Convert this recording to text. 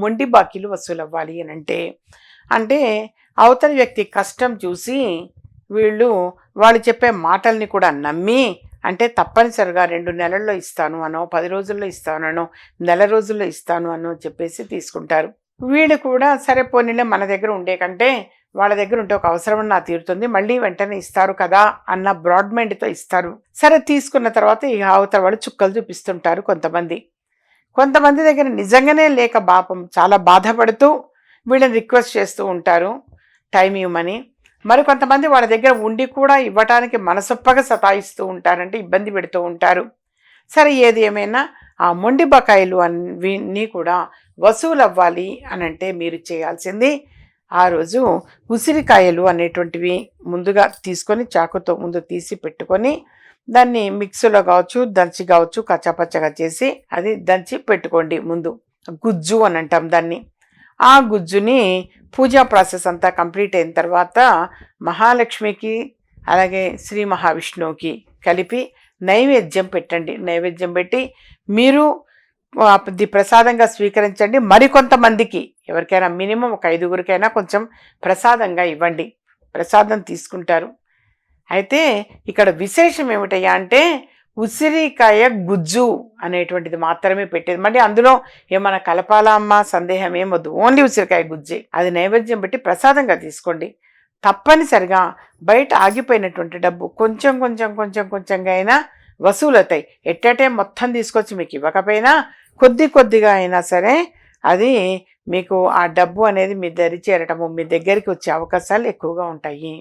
మొండి బాకీలు వసూలు అవ్వాలి అని అంటే అంటే అవతలి వ్యక్తి కష్టం చూసి వీళ్ళు వాళ్ళు చెప్పే మాటల్ని కూడా నమ్మి అంటే తప్పనిసరిగా రెండు నెలల్లో ఇస్తాను అనో పది రోజుల్లో ఇస్తాను అనో నెల రోజుల్లో ఇస్తాను అనో చెప్పేసి తీసుకుంటారు. వీళ్ళు కూడా సరే పోనీలే మన దగ్గర ఉండే కంటే వాళ్ళ దగ్గర ఉంటే ఒక అవసరం నా తీరుతుంది మళ్ళీ వెంటనే ఇస్తారు కదా అన్న బ్రాడ్ మైండ్తో ఇస్తారు. సరే తీసుకున్న తర్వాత ఈ అవతల వాళ్ళు చుక్కలు చూపిస్తుంటారు కొంతమంది. కొంతమంది దగ్గర నిజంగానే లేక పాపం చాలా బాధపడుతూ వీళ్ళని రిక్వెస్ట్ చేస్తూ ఉంటారు. టైం ఇవ్వమని. మరి కొంతమంది వాళ్ళ దగ్గర ఉండి కూడా ఇవ్వటానికి మనసొప్పగా సతాయిస్తూ ఉంటారంటే ఇబ్బంది పెడుతూ ఉంటారు. సరే ఏది ఏమైనా ఆ మొండి బకాయిలు అన్నీ కూడా వసూలు అవ్వాలి అని అంటే మీరు చేయాల్సింది ఆ రోజు ఉసిరికాయలు అనేటువంటివి ముందుగా తీసుకొని చాకుతో ముందు తీసి పెట్టుకొని దాన్ని మిక్సీలో కావచ్చు దంచి కావచ్చు కచ్చాపచ్చగా చేసి అది దంచి పెట్టుకోండి ముందు. గుజ్జు అని అంటాం దాన్ని. ఆ గుజ్జుని పూజా ప్రాసెస్ అంతా కంప్లీట్ అయిన తర్వాత మహాలక్ష్మికి అలాగే శ్రీ మహావిష్ణువుకి కలిపి నైవేద్యం పెట్టండి. నైవేద్యం పెట్టి మీరు అది ప్రసాదంగా స్వీకరించండి. మరికొంతమందికి ఎవరికైనా మినిమం ఒక ఐదుగురికైనా కొంచెం ప్రసాదంగా ఇవ్వండి. ప్రసాదం తీసుకుంటారు. అయితే ఇక్కడ విశేషం ఏమిటయ్యా అంటే ఉసిరికాయ గుజ్జు అనేటువంటిది మాత్రమే పెట్టేది. మళ్ళీ అందులో ఏమైనా కలపాలా అమ్మా? సందేహం ఏమొద్దు ఓన్లీ ఉసిరికాయ గుజ్జే. అది నైవేద్యం పెట్టి ప్రసాదంగా తీసుకోండి. తప్పనిసరిగా బయట ఆగిపోయినటువంటి డబ్బు కొంచెం కొంచెం కొంచెం కొంచెంగా అయినా వసూలవుతాయి. ఎట్టటే మొత్తం తీసుకొచ్చి మీకు ఇవ్వకపోయినా కొద్ది కొద్దిగా అయినా సరే అది మీకు ఆ డబ్బు అనేది మీ దరి చేరటము మీ దగ్గరికి వచ్చే అవకాశాలు ఎక్కువగా ఉంటాయి.